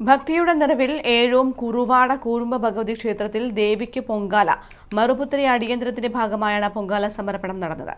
ഭക്തിയുടെ നിറവിൽ ഏഴോം കുറുവാട കൂറുമ്പ ഭഗവതി ക്ഷേത്രത്തിൽ ദേവിക്ക് പൊങ്കാല. മറുപുത്തരി അടിയന്തരത്തിന്റെ ഭാഗമായാണ് പൊങ്കാല സമർപ്പണം നടന്നത്.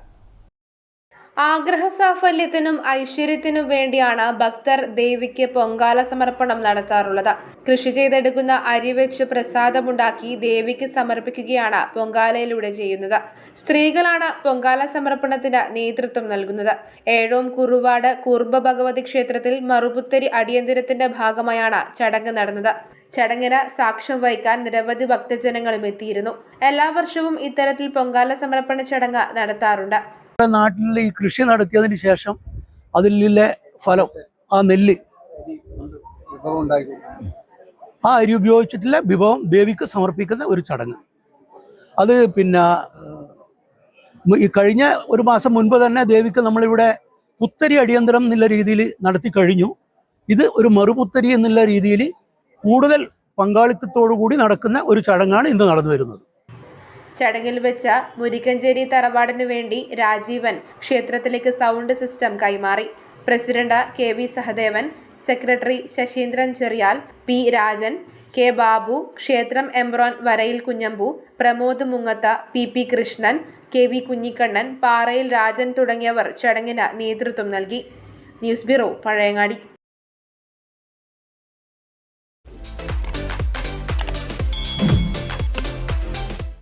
ആഗ്രഹ സാഫല്യത്തിനും ഐശ്വര്യത്തിനും വേണ്ടിയാണ് ഭക്തർ ദേവിക്ക് പൊങ്കാല സമർപ്പണം നടത്താറുള്ളത്. കൃഷി ചെയ്തെടുക്കുന്ന അരി വെച്ച് പ്രസാദമുണ്ടാക്കി ദേവിക്ക് സമർപ്പിക്കുകയാണ് പൊങ്കാലയിലൂടെ ചെയ്യുന്നത്. സ്ത്രീകളാണ് പൊങ്കാല സമർപ്പണത്തിന് നേതൃത്വം നൽകുന്നത്. ഏഴോം കുറുവാട് കൂർബ ഭഗവതി ക്ഷേത്രത്തിൽ മറുപുത്തരി അടിയന്തരത്തിന്റെ ഭാഗമായാണ് ചടങ്ങ് നടന്നത്. ചടങ്ങിന് സാക്ഷ്യം വഹിക്കാൻ നിരവധി ഭക്തജനങ്ങളും എത്തിയിരുന്നു. എല്ലാ വർഷവും ഇത്തരത്തിൽ പൊങ്കാല സമർപ്പണ ചടങ്ങ് നടത്താറുണ്ട്. നമ്മുടെ നാട്ടിൽ ഈ കൃഷി നടത്തിയതിന് ശേഷം അതിലെ ഫലം ആ നെല്ല്. ആ അരി ഉപയോഗിച്ചിട്ടുള്ള വിഭവം ദേവിക്ക് സമർപ്പിക്കുന്ന ഒരു ചടങ്ങ്. അത് പിന്നെ ഈ കഴിഞ്ഞ ഒരു മാസം മുൻപ് തന്നെ ദേവിക്ക് നമ്മളിവിടെ പുത്തരി അടിയന്തരം എന്നുള്ള രീതിയിൽ നടത്തി കഴിഞ്ഞു. ഇത് ഒരു മറുപുത്തരി എന്നുള്ള രീതിയിൽ കൂടുതൽ പങ്കാളിത്തത്തോടു കൂടി നടക്കുന്ന ഒരു ചടങ്ങാണ് ഇന്ന് നടന്നു വരുന്നത്. ചടങ്ങിൽ വെച്ച മുരിക്കഞ്ചേരി തറവാടിനു വേണ്ടി രാജീവൻ ക്ഷേത്രത്തിലേക്ക് സൗണ്ട് സിസ്റ്റം കൈമാറി. President K V Sahadevan secretary Sasheendran ചെറിയാൽ P Rajan K Babu ക്ഷേത്രം എംബ്രോൻ വരയിൽ Kunhambu Pramod മുങ്ങത്ത P P Krishnan K V Kunhikannan Parayil Rajan തുടങ്ങിയവർ ചടങ്ങിന് നേതൃത്വം നൽകി. News bureau Pazhayangadi.